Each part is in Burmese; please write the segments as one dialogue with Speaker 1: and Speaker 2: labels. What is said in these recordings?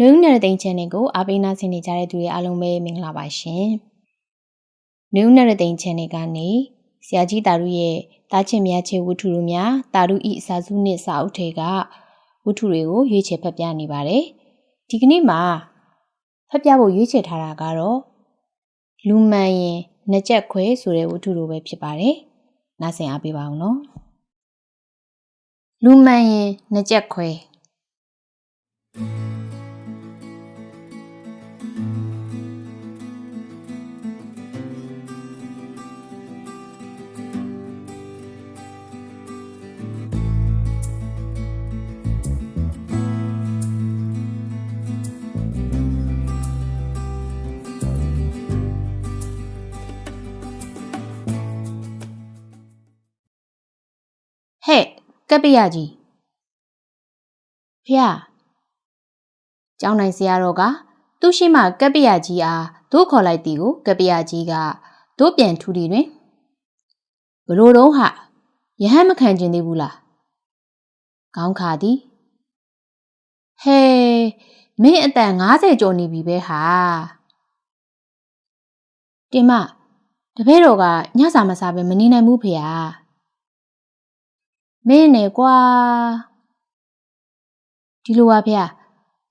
Speaker 1: နွေဦးနယ်သိန်း channel ကိုအားပေးနာဆင်နေကြတဲ့သူတွေအားလုံးပဲမင်္ဂလာပါရှင်။နွေဦးနယ်သိန်း channel ကနေဆရာကြီးတာရုရဲ့တားချင်မြတ်ချေဝတ္ထုတို့များတာရုဤအစာစုနှစ်စာအုပ်ထဲကဝတ္ထုတွေကိုရွေးချယ်ဖတ်ပြနေပါတယ်။ဒီကနေ့မှာဖတ်ပြဖို့ရွေးချယ်ထားတာကတော့လူမှန်ရင်နှစ်ချက်ခွဲဆိုတဲ့ဝတ္ထုလိုပဲဖြစ်ပါတယ်။နားဆင်အားပေးပါအောင်နော်။လူမှန်ရင်နှစ်ချက်ခွဲ ကပ်ပရကြီးဖះကျောင်းနိုင်ဆရာတော်ကသူ့ရှိမှကပ်ပရကြီးအားတို့ခေါ်လိုက်သည်ကိုကပ်ပရကြီးကတို့ပြန်ထူသည်တွင်ဘလို့တော့ဟယဟန်မခံကျင်သေးဘူးလားခေါင်းခါသည်ဟဲမင်းအတန်90ကျော်နေပြီပဲဟာတင်မတပည့်တော်ကညစာမစားပဲမနေနိုင်ဘူးဖေဟာ မင်းနဲ့ကွာဒီလိုပါဗျာ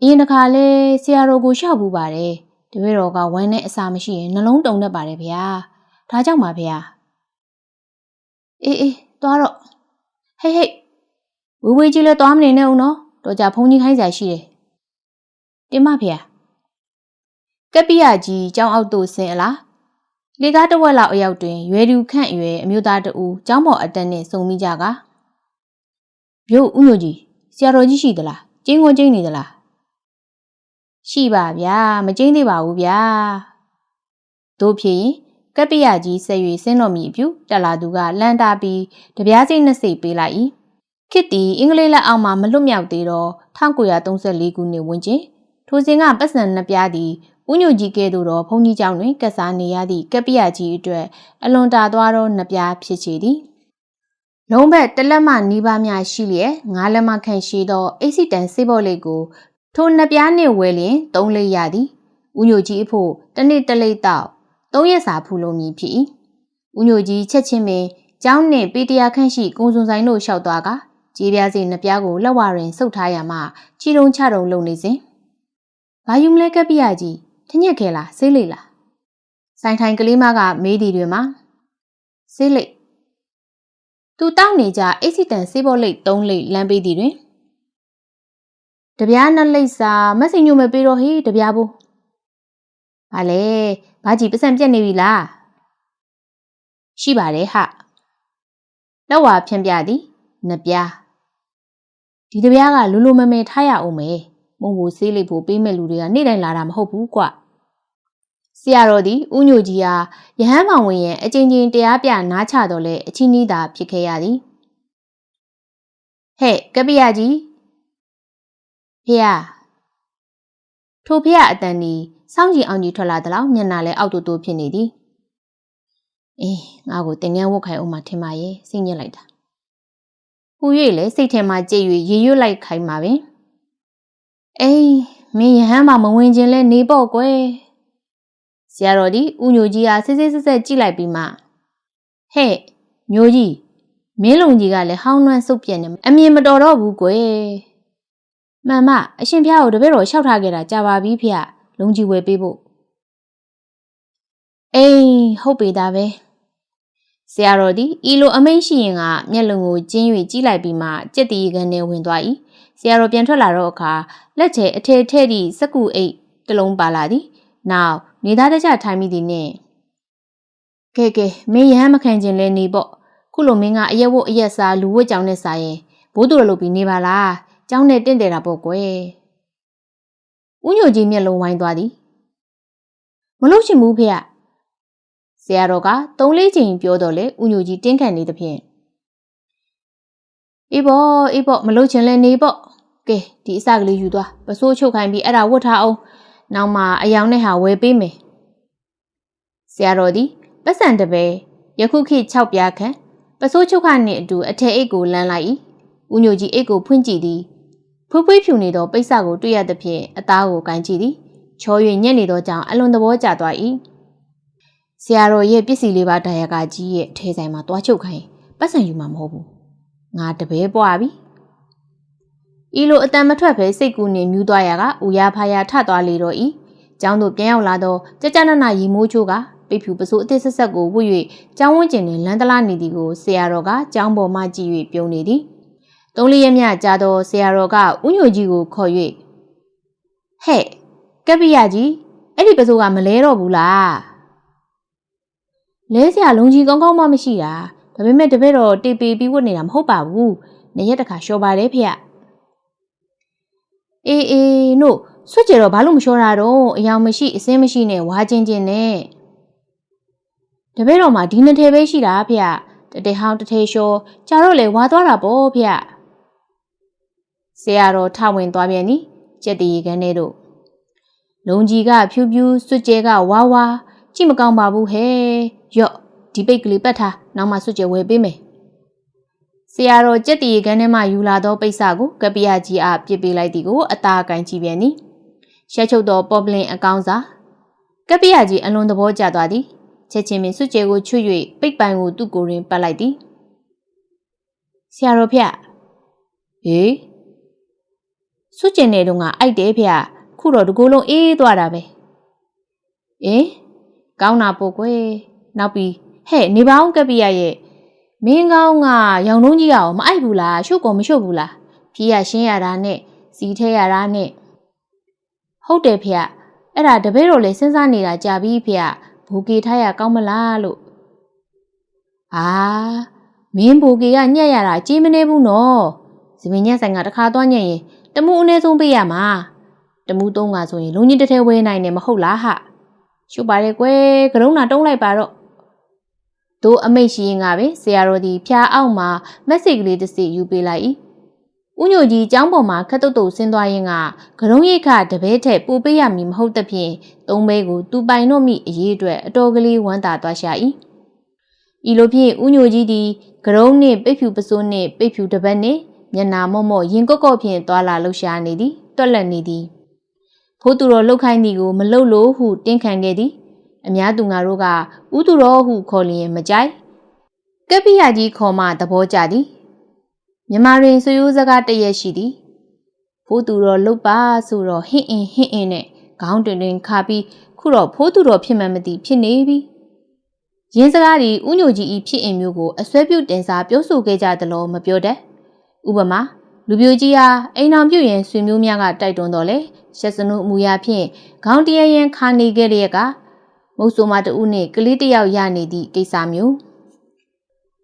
Speaker 1: အရင်တစ်ခါလဲဆရာတော်ကိုရှောက်ဘူးပါတယ်တပည့်တော်ကဝမ်းနဲ့အစာမရှိရင်နှလုံးတုန်တတ်ပါတယ်ဗျာဒါကြောင့်ပါဗျာအေးအေးသွားတော့ဟိတ်ဟိတ်ဝေဝေးကြီးလဲသွားမနေနဲ့ဦးနော်တော်ကြဖုန်းကြီးခိုင်းစရာရှိတယ်တင်မဖေကက်ပိယကြီးကျောင်းအောက်သို့ဆင်းအလားလေကားတစ်ဝက်လောက်အရောက်တွင်ရွယ်သူခန့်ရွယ်အမျိုးသားတဦးကျောင်းပေါ်အတက်နှင့်စုံမိကြက မြို့ဦးညိုကြီးဆရာတော်ကြီးရှိသလားကျင်းကိုကျင်းနေသလားရှိပါဗျာမကျင်းသေးပါဘူးဗျာတို့ဖြစ်ရင်ကပ္ပိယကြီးဆက်၍ဆင်းတော်မူအပြုတက်လာသူကလန်တာပြီးတပြားစိတ်နှစ်စိတ်ပေးလိုက်၏ခစ်တီအင်္ဂလိပ်လက်အောက်မှာမလွတ်မြောက်သေးတော့1934ခုနှစ်ဝန်းကျင်ထိုစဉ်ကပတ်စံနှစ်ပြားသည်ဦးညိုကြီးကဲ့သို့သောဘုန်းကြီးကျောင်းတွင်ကက်စားနေရသည့်ကပ္ပိယကြီးအတွက်အလွန်တာသွားသောနှစ်ပြားဖြစ်ချေသည် လုံးဘက်တလက်မနီးပါးများရှိလျက်ငါးလက်မခန့်ရှိသောအိစီတန်စေးဘော်လေးကိုထိုနှစ်ပြားနှင့်ဝဲလျင်သုံးလေးရသည်ဦးညိုကြီးအဖို့တစ်နေ့တစ်လိတ်တော့သုံးရက်စာဖူလုံးမည်ဖြစ်၏ဦးညိုကြီးချက်ချင်းပင်ကျောင်းနှင့်ပေတရာခန့်ရှိကုံစုံဆိုင်တို့လျှောက်သွားကကြေးပြားစီနှစ်ပြားကိုလက်ဝရင်စုပ်ထားရမှချီတုံချတုံလုံနေစဉ်ဘာယူမလဲကပ်ပြရကြီးထညက်ခဲလားဆေးလိလားဆိုင်ထိုင်ကလေးမကမေးသည်တွေမှာဆေးလိ သူတောက်နေကြအိစီတန်ဆေးဘောလိတ်၃လိတ်လမ်းပေးသည်တွင်တပြားနှစ်လိတ်စာမက်ဆင်ညိုမပေးတော့ဟေးတပြားဘူးဘာလဲဘာကြီးပစံပြက်နေပြီလားရှိပါတယ်ဟလောက်ဝါဖြန့်ပြသည်နှစ်ပြားဒီတပြားကလူလူမမဲထားရအောင်မယ်မုံဘူးဆေးလိပ်ဖို့ပေးမဲ့လူတွေကနေ့တိုင်းလာတာမဟုတ်ဘူးကွ ဆရာတော်သည်ဥညိုကြီးဟာယဟန်မောင်ဝင်ရဲ့အချင်းချင်းတရားပြနားချတော်လဲအချင်းကြီးသာဖြစ်ခဲ့ရသည်ဟဲ့ကပိယကြီးဖေယထိုဖေယအတန်ဒီစောင့်ကြည့်အောင်ကြီးထွက်လာသလောက်မျက်နှာလဲအောက်တူတူဖြစ်နေသည်အေးငါ့ကိုတင်ငန်းဝတ်ခိုင်အောင်မှထင်ပါရဲ့စိတ်ညစ်လိုက်တာဟူ၍လဲစိတ်ထဲမှာကြည်၍ရေရွတ်လိုက်ခိုင်းပါပင်အေးမင်းယဟန်မှာမဝင်ခြင်းလဲနေပေါ့ကွယ် ဆရာတော်ဒီဦးညိုကြီးဟာစစ်စစ်ဆက်ဆက်ကြည့်လိုက်ပြီးမှဟဲ့ညိုကြီးမင်းလုံကြီးကလည်းဟောင်းနှွမ်းစုပ်ပြက်နေအမြင်မတော်တော့ဘူးကွယ်မှန်မအရှင်ဖျားကိုတပည့်တော်ရှောက်ထားခဲ့တာကြာပါပြီဖေ။လုံကြီးဝယ်ပေးဖို့အေးဟုတ်ပေသားပဲဆရာတော်ဒီဤလိုအမိန့်ရှိရင်ကမျက်လုံးကိုကျင်း၍ကြီးလိုက်ပြီးမှကြက်တီကန်ထဲဝင်သွား၏ဆရာတော်ပြန်ထွက်လာတော့အခါလက်ချေအထဲထဲသည့်စကူအိတ်တလုံးပါလာသည်နောက် နေသားတကြထိုင်မိသည်နှင့်ကဲကဲမင်းရဟန်းမခံခြင်းလဲနေပေါ့ခုလိုမင်းကအရက်ဝတ်အရက်စားလူဝတ်ကြောင်နဲ့စားရင်ဘိုးတူရလုပ်ပြီးနေပါလားကျောင်းနဲ့တင့်တယ်တာပေါ့ကွယ်ဦးညိုကြီးမျက်လုံးဝိုင်းသွားသည်မလို့ရှင်ဘူးဖေဆရာတော်ကသုံးလေးချိန်ပြောတော့လေဦးညိုကြီးတင်းခံနေသဖြင့်အေးပေါ့အေးပေါ့မလို့ချင်လဲနေပေါ့ကဲဒီအစကလေးယူသွားပစိုးချုပ်ခိုင်းပြီးအဲ့ဒါဝတ်ထားအောင် နောက်မှအယောင်နဲ့ဟာဝယ်ပေးမယ်ဆရာတော်သည်ပတ်စံတပဲယခုခေတ်6ပြားခန့်ပစိုးချုပ်ခနှင့်အတူအထက်အိတ်ကိုလမ်းလိုက်၏ဦးညိုကြီးအိတ်ကိုဖွင့်ကြည့်သည်ဖွေးဖွေးဖြူနေသောပိတ်စကိုတွေ့ရသဖြင့်အသားကိုကန်ကြည့်သည်ချော၍ညက်နေသောကြောင့်အလွန်သဘောကျသွား၏ဆရာတော်ရဲ့ပစ္စည်းလေးပါဒါယကကြီးရဲ့ထဲဆိုင်မှာတွားချုပ်ခိုင်းပတ်စံယူမှာမဟုတ်ဘူးငါတပဲပွားပြီ ဤလိုအတန်မထွက်ပဲစိတ်ကူးနေမြူးသွားရကဦးရဖာရထသွားလေတော့ဤကျောင်းသို့ပြန်ရောက်လာတော့ကြကြနနရီမိုးချိုးကပိတ်ဖြူပစိုးအသစ်ဆက်ဆက်ကိုဝှွ၍ကျောင်းဝန်းကျင်တွင်လမ်းတလားနေသည်ကိုဆရာတော်ကကျောင်းပေါ်မှကြည့်၍ပြုံးနေသည်သုံးလေးရက်မြကြာတော့ဆရာတော်ကဥညိုကြီးကိုခေါ်၍ဟဲ့ကပ္ပိယကြီးအဲ့ဒီပစိုးကမလဲတော့ဘူးလားလဲဆရာလုံးကြီးကောင်းကောင်းမှမရှိတာဒါပေမဲ့တပည့်တော်တေပေပြီးဝတ်နေတာမဟုတ်ပါဘူးနေရက်တခါလျှော်ပါတယ်ဖေ အေးအေးနို့ဆွတ်ကြတော့ဘာလို့မလျှော်တာတော့အယောင်မရှိအစင်းမရှိနဲ့ဝါချင်းချင်းနဲ့တပည့်တော်မှာဒီနှစ်ထဲပဲရှိတာဖေတတေဟောင်းတထေလျှော်ကြတော့လေဝါသွားတာပေါ့ဖေဆရာတော်ထဝင်သွားပြန်သည်ကြက်တီကန်းထဲတို့လုံကြီးကဖြူဖြူစွတ်ကျဲကဝါဝါကြည့်မကောင်းပါဘူးဟဲ့ရော့ဒီပိတ်ကလေးပတ်ထားနောက်မှစွတ်ကျဲဝယ်ပေးမယ် ဆရာတော်ကြက်တီကန်းထဲမှယူလာသောပိတ်စကိုကပီယာကြီးအားပြစ်ပေးလိုက်သည်ကိုအသားကန်ကြည့်ပြန်သည်ရှက်ချုပ်သောပေါ်ပလင်အကောင်းစားကပီယာကြီးအလွန်သဘောကျသွားသည်ချက်ချင်းပင်စွတ်ကျဲကိုချွတ်၍ပိတ်ပိုင်ကိုသူ့ကိုယ်တွင်ပတ်လိုက်သည်ဆရာတော်ဖျက်ဟေးစွတ်ကျင်နေတော့ငါအိုက်တယ်ဖျက်ခုတော့တကူလုံးအေးသွားတာပဲအင်းကောင်းတာပို့ကွယ်နောက်ပြီးဟဲ့နေပေါင်းကပီယာရဲ့ မင်းကောင်းကရောင်လုံးကြီးအောင်မအိုက်ဘူးလားရှုပ်ကောမရှုပ်ဘူးလားဖြီးရရှင်းရတာနဲ့စီထဲရတာနဲ့ဟုတ်တယ်ဖေ။အဲ့ဒါတပည့်တော်လည်းစဉ်းစားနေတာကြာပြီဖေ။ဘူကေထားရကောင်းမလားလို့။အာမင်းဘူကေကညက်ရတာကြီးမနေဘူးနော်။စပင်ညက်ဆိုင်ကတခါသွားညက်ရင်တမှုအနည်းဆုံးပေးရမှာ။တမှုသုံးကဆိုရင်လုံးကြီးတစ်ထဲဝဲနိုင်တယ်မဟုတ်လားဟ။ရှုပ်ပါလေကွယ်ကရုဏာတုံးလိုက်ပါတော့။ တို့အမိတ်ရှိရင်ကပဲဆရာတော်ဒီဖျားအောက်မှာမက်ဆေ့ကလေးတစ်စီယူပေးလိုက်၏။ဦးညိုကြီးကျောင်းပေါ်မှာခက်တုတ်တုတ်ဆင်းသွားရင်ကဂရုံးရိတ်ခတပဲထက်ပိုပေးရမည်မဟုတ်သဖြင့်သုံးဘဲကိုသူပိုင်တော့မိအရေးအတွက်အတော်ကလေးဝမ်းသာသွားရှာ၏ဤလိုဖြင့်ဦးညိုကြီးသည်ဂရုံးနှင့်ပိတ်ဖြူပစိုးနှင့်ပိတ်ဖြူတပတ်နှင့်မျက်နာမော့မော့ရင်ကော့ကော့ဖြင့်သွာလာလှုပ်ရှားနေသည်တွက်လက်နေသည်ဖိုးသူတော်လှုပ်ခိုင်းသည်ကိုမလှုပ်လို့ဟုတင်းခံခဲ့သည် အများသူငါတို့ကဥသူတော်ဟုခေါ်လျင်မကြိုက်ကပ္ပိယကြီးခေါ်မှသဘောကျသည်မြမရင်ဆွေရိုးစကားတရက်ရှိသည်ဖိုးသူတော်လှုပ်ပါဆိုတော့ဟင့်အင်ဟင့်အင်နဲ့ခေါင်းတွင်တွင်ခါပြီးခုတော့ဖိုးသူတော်ဖြစ်မှမသိဖြစ်နေပြီရင်းစကားဒီဥညိုကြီးဤဖြစ်အင်မျိုးကိုအစွဲပြုတင်စားပြောဆိုခဲ့ကြသလိုမပြောတတ်ဥပမာလူပြိုကြီးဟာအိမ်အောင်ပြုတ်ရင်ဆွေမျိုးများကတိုက်တွန်းတော့လေရှက်စနုအမူအရာဖြင့်ခေါင်းတရရင်ခါနေခဲ့တဲ့က မုတ်ဆိုမတူနှင့်ကလေးတယောက်ရနေသည့်ကိစ္စမျိုး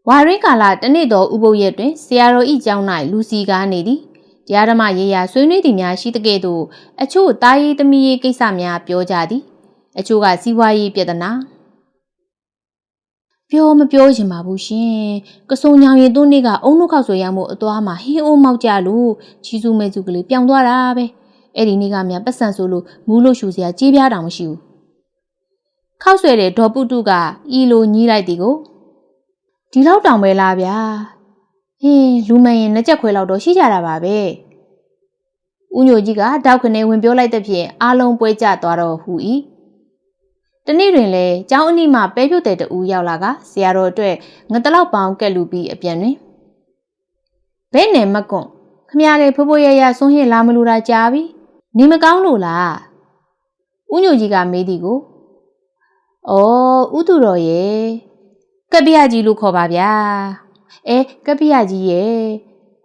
Speaker 1: ဝါရင်းကာလတနေ့သောဥပုပ်ရက်တွင်ဆရာတော်ဤကျောင်း၌လူစီကားနေသည်တရားဓမ္မရေရာဆွေးနွေးသည်များရှိတဲ့ကဲ့သို့အချို့တာရေးသမီးရေးကိစ္စများပြောကြသည် အချို့ကစီးပွားရေးပြဿနာပြောမပြောချင်ပါဘူးရှင်ကစုံညောင်ရည်သွန်းနေ့ကအုံနှုတ်ခောက်ဆွေရမှုအသွားမှာဟင်းအိုးမောက်ကြလို့ချီစုမဲစုကလေးပြောင်းသွားတာပဲအဲ့ဒီနေ့ကမြန်ပတ်စံဆိုလို့မူးလို့ရှူစရာကြေးပြားတောင်မရှိဘူး ခောက်ဆွဲတဲ့ဒေါ်ပုတုကဤလိုညီးလိုက်သည်ကိုဒီလောက်တောင်ပဲလားဗျာဟင်းလူမရင်နှစ်ချက်ခွဲလောက်တော့ရှိကြတာပါပဲဦးညိုကြီးကတောက်ခနဲဝင်ပြောလိုက်တဲ့ဖြင့်အားလုံးပွဲကျသွားတော့ဟူ၏တနေ့တွင်လဲကျောင်းအနီးမှပဲပြုတ်တဲ့တူရောက်လာကဆရာတော်အတွက်ငတလောက်ပေါင်းကက်လူပြီးအပြန်တွင်ဘဲနယ်မကွန့်ခမရလေဖိုးဖိုးရရဆွန်းဟင်လာမလို့တာကြားပြီနေမကောင်းလို့လားဦးညိုကြီးကမေးသည်ကို ဩဥသူတော်ရဲ့ကပ္ပိယကြီးလို့ခေါ်ပါဗျာအဲကပ္ပိယကြီးရဲ့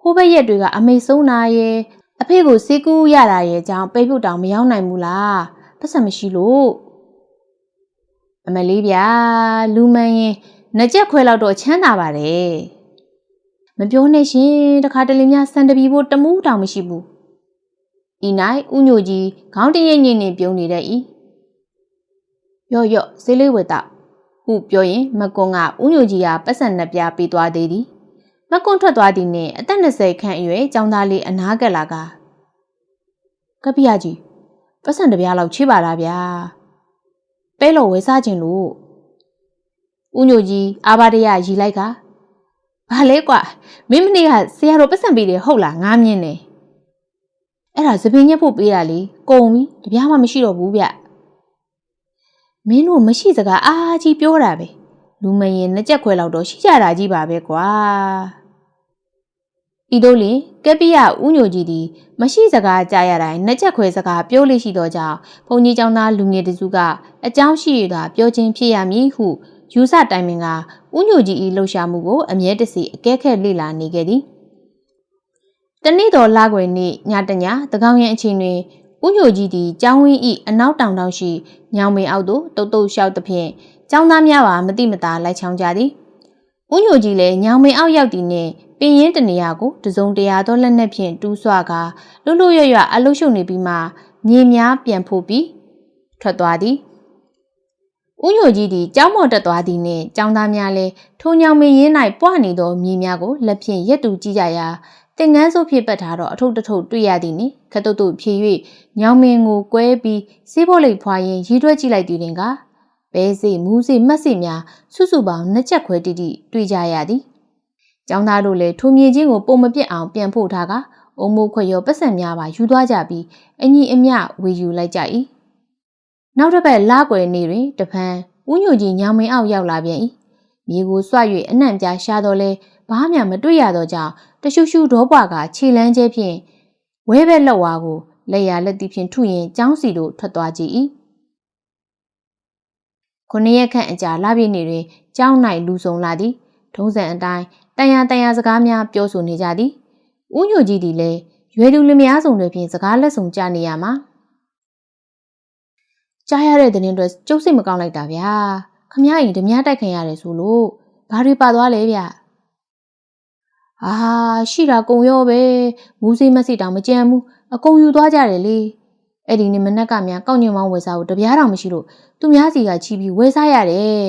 Speaker 1: ဟိုဘက်ရက်တွေကအမေဆုံးနာရဲ့အဖေကိုစေကူးရတာရဲ့အကြောင်းပိတ်ပုတ်တောင်မရောက်နိုင်ဘူးလားပတ်စံမရှိလို့အမလေးဗျာလူမန်ရင်နှစ်ချက်ခွဲလောက်တော့ချမ်းသာပါတယ်မပြောနဲ့ရှင်တခါတလေများစံတပီဖို့တမူးတောင်မရှိဘူးဤ၌ဥညိုကြီးခေါင်းတရိပ်ညင်နေပြုံးနေတဲ့ဤ ရော့ရော့ဈေးလေးဝယ်တော့ဟုပြောရင်မကွန်ကဥညိုကြီးကပတ်စံနှစ်ပြားပေးသွားသေးသည်မကွန်ထွက်သွားသည်နှင့်အသက်20ခန့်အရွယ်ចောင်းသားလေးအနားကပ်လာကကပ္ပိယကြီးပတ်စံတစ်ပြားလောက်ချိပါလားဗျာပဲလို့ဝယ်စားခြင်းလို့ဥညိုကြီးအာဘာတရရီလိုက်ကဘာလဲကွာမင်းမနေ့ကဆရာတော်ပတ်စံပေးတယ်ဟုတ်လားငားမြင်းနေအဲ့ဒါသပင်ညက်ဖို့ပေးတာလေကုံပြီတပြားမှမရှိတော့ဘူးဗျ မင်းတို့မရှိစကားအားကြီးပြောတာပဲလူမရင်နှစ်ချက်ခွဲလောက်တော့ရှိကြတာကြီးပါပဲကွာဤတို့လင်ကက်ပိယဥညိုကြီးသည်မရှိစကားကြားရတိုင်းနှစ်ချက်ခွဲစကားပြောလို့ရှိသောကြောင့်ဘုန်းကြီးကျောင်းသားလူငယ်တစုကအကြောင်းရှိရတာပြောခြင်းဖြစ်ရမည်ဟုယူဆတိုင်ပင်ကဥညိုကြီး၏လှုပ်ရှားမှုကိုအမြဲတစေအကဲခက်လေ့လာနေခဲ့သည်တနေ့တော်လကွယ်နေ့ညတညတကောင်ရင်အချိန်တွင် ဥညိုကြီးသည်ကျောင်းဝင်း၏အနောက်တောင်တောင်ရှိညောင်ပင်အောက်သို့တုတ်တုတ်လျှောက်သဖြင့်ကျောင်းသားများပါမတိမတာလိုက်ချောင်းကြသည်ဥညိုကြီးလည်းညောင်ပင်အောက်ရောက်သည်နှင့်ပင်ရင်တနေရာကိုတစုံတရာသောလက်နက်ဖြင့်တူးဆွကာလွတ်လွတ်ရွရွအလုရှုံနေပြီးမှမြေများပြန်ဖို့ပြီးထွက်သွားသည်ဥညိုကြီးသည်ကြောင်းမော်တက်သွားသည်နှင့်ចောင်းသားများလည်းထိုညောင်မင်းရင်း၌ပွားနေသောမြေများကိုလက်ဖြင့်ရက်တူကြည့်ကြရာ တင်ငန်းစုဖြစ်ပတ်ထားတော့အထုပ်တထုပ်တွေ့ရသည်နှင့်ခတုတ်တုဖြည့်၍ညောင်မင်းကိုကွဲပြီးစေးဖို့လိပ်ဖွာရင်ရီးတွဲကြည့်လိုက်သည်တွင်ကဘဲစေမူးစေမတ်စေများစုစုပေါင်းနှစ်ချက်ခွဲတိတိတွေ့ကြရသည်။ကျောင်းသားတို့လည်းထိုမြေချင်းကိုပုံမပြစ်အောင်ပြန်ဖို့ထားကအုံမိုးခွေရောပတ်စံများပါယူသွားကြပြီးအညီအမျှဝေယူလိုက်ကြ၏။နောက်တစ်ပတ်လကွယ်နေတွင်တဖန်ဥညိုကြီးညောင်မင်းအောက်ရောက်လာပြန်၏။မြေကိုဆွ၍အနှံ့ပြားရှာတော့လဲ ဘာမှမတွေ့ရတော့ကြောင့်တရှုရှုဒေါပွားကခြေလန်းကျဲဖြင့်ဝဲဘက်လက်ဝါကိုလက်ရလက်တီဖြင့်ထုရင်ကျောင်းစီတို့ထွက်သွားကြ၏ခုနှစ်ရက်ခန့်အကြာလပြည့်နေ့တွင်ကျောင်း၌လူဆုံလာသည်ထုံးစံအတိုင်းတန်ရတန်ရစကားများပြောဆိုနေကြသည်ဥညိုကြီးသည်လည်းရွယ်သူလျားစုံတွေဖြင့်စကားလက်ဆောင်ကြနေရမှာကြားရတဲ့တဲ့ရင်တွေကျုပ်စိတ်မကောင်းလိုက်တာဗျာခမရင်ဓမြတိုက်ခံရတယ်ဆိုလို့ဘာတွေပါသွားလဲဗျ အာရှိတာကုံရောပဲမူးစိမ့်မစိတောင်မကြံဘူးအကုန်ယူသွားကြတယ်လေအဲ့ဒီနေ့မနက်ကများကောက်ညွန်မောင်းဝယ်စားကိုတပြားတောင်မရှိလို့သူများစီကချီပြီးဝယ်စားရတယ်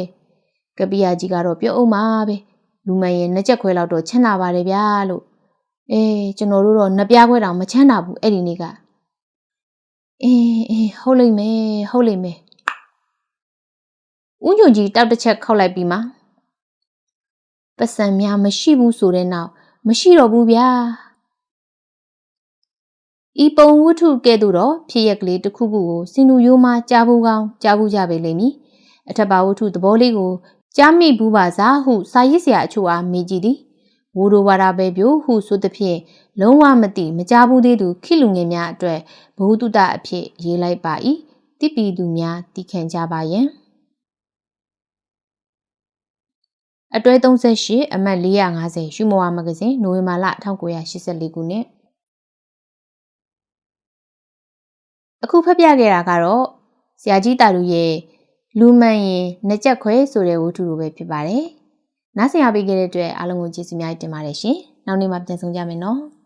Speaker 1: ကပိယာကြီးကတော့ပြောအောင်ပါပဲလူမန်ရဲ့နှစ်ချက်ခွဲလောက်တော့ချမ်းသာပါတယ်ဗျာလို့အေးကျွန်တော်တို့တော့နှစ်ပြားခွဲတောင်မချမ်းသာဘူးအဲ့ဒီနေ့ကအေးအေးဟုတ်လိမ့်မယ်ဟုတ်လိမ့်မယ်ဦးညွန်ကြီးတောက်တစ်ချက်ခောက်လိုက်ပြီးမှ ပတ်စံများမရှိဘူးဆိုတဲ့နောက်မရှိတော့ဘူးဗျာဤပုံဝတ္ထုကဲ့သို့တော့ဖြစ်ရက်ကလေးတစ်ခုခုကိုစင်လူရိုးမှကြားဘူးကောင်းကြားဘူးကြပေလိမ့်မည်အထက်ပါဝတ္ထုသဘောလေးကိုကြားမိဘူးပါစားဟုစာရေးဆရာအချို့အားမေးကြည့်သည်ဝိုဒိုဝါဒပဲပြို့ဟုဆိုသည်ဖြင့်လုံးဝမသိမကြားဘူးသေးသူခိလူငယ်များအတွက်ဘ ഹു တုတအဖြစ်ရေးလိုက်ပါ၏တိပီသူများတည်ခံကြပါယံ အတွဲ38အမှတ်450ရှုမဝမဂဇင်းနိုဝင်ဘာလ1984ခုနှစ်အခုဖတ်ပြခဲ့တာကတော့ဆရာကြီးတာလူရဲ့လူမှန်ရင်နှစ်ကြက်ခွဲဆိုတဲ့ဝတ္ထုလိုပဲဖြစ်ပါတယ်။နားဆင်ရပေးခဲ့တဲ့အတွက်အားလုံးကိုကျေးဇူးများတင်ပါတယ်ရှင်။နောက်နေ့မှပြန်ဆုံကြမယ်နော်။